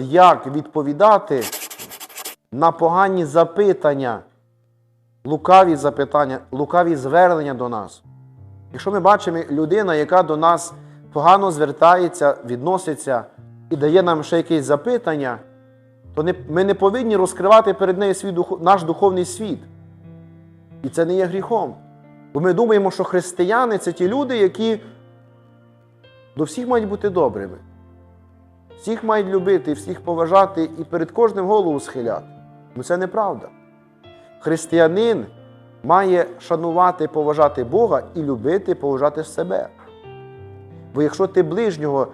як відповідати на погані запитання, лукаві запитання, лукаві звернення до нас. Якщо ми бачимо людина, яка до нас погано звертається, відноситься і дає нам ще якесь запитання, то ми не повинні розкривати перед нею свій, наш духовний світ. І це не є гріхом. Бо ми думаємо, що християни це ті люди, які до всіх мають бути добрими. Всіх мають любити, всіх поважати і перед кожним голову схиляти. Ну це неправда. Християнин має шанувати, поважати Бога і любити, поважати себе. Бо якщо ти ближнього,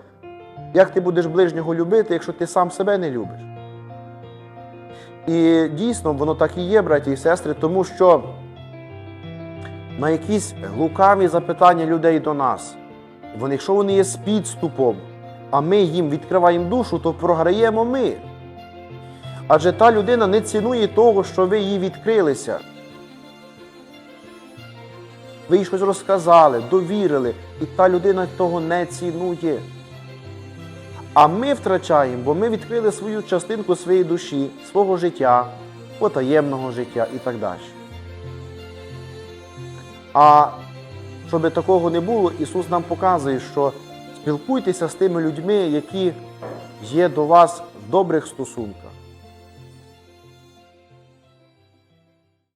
як ти будеш ближнього любити, якщо ти сам себе не любиш? І дійсно воно так і є, браті і сестри, тому що на якісь лукаві запитання людей до нас, вони, якщо вони є з підступом, а ми їм відкриваємо душу, то програємо ми. Адже та людина не цінує того, що ви їй відкрилися. Ви їй щось розказали, довірили, і та людина того не цінує. А ми втрачаємо, бо ми відкрили свою частинку своєї душі, свого життя, потаємного життя і так далі. А щоб такого не було, Ісус нам показує, що спілкуйтеся з тими людьми, які є до вас в добрих стосунках.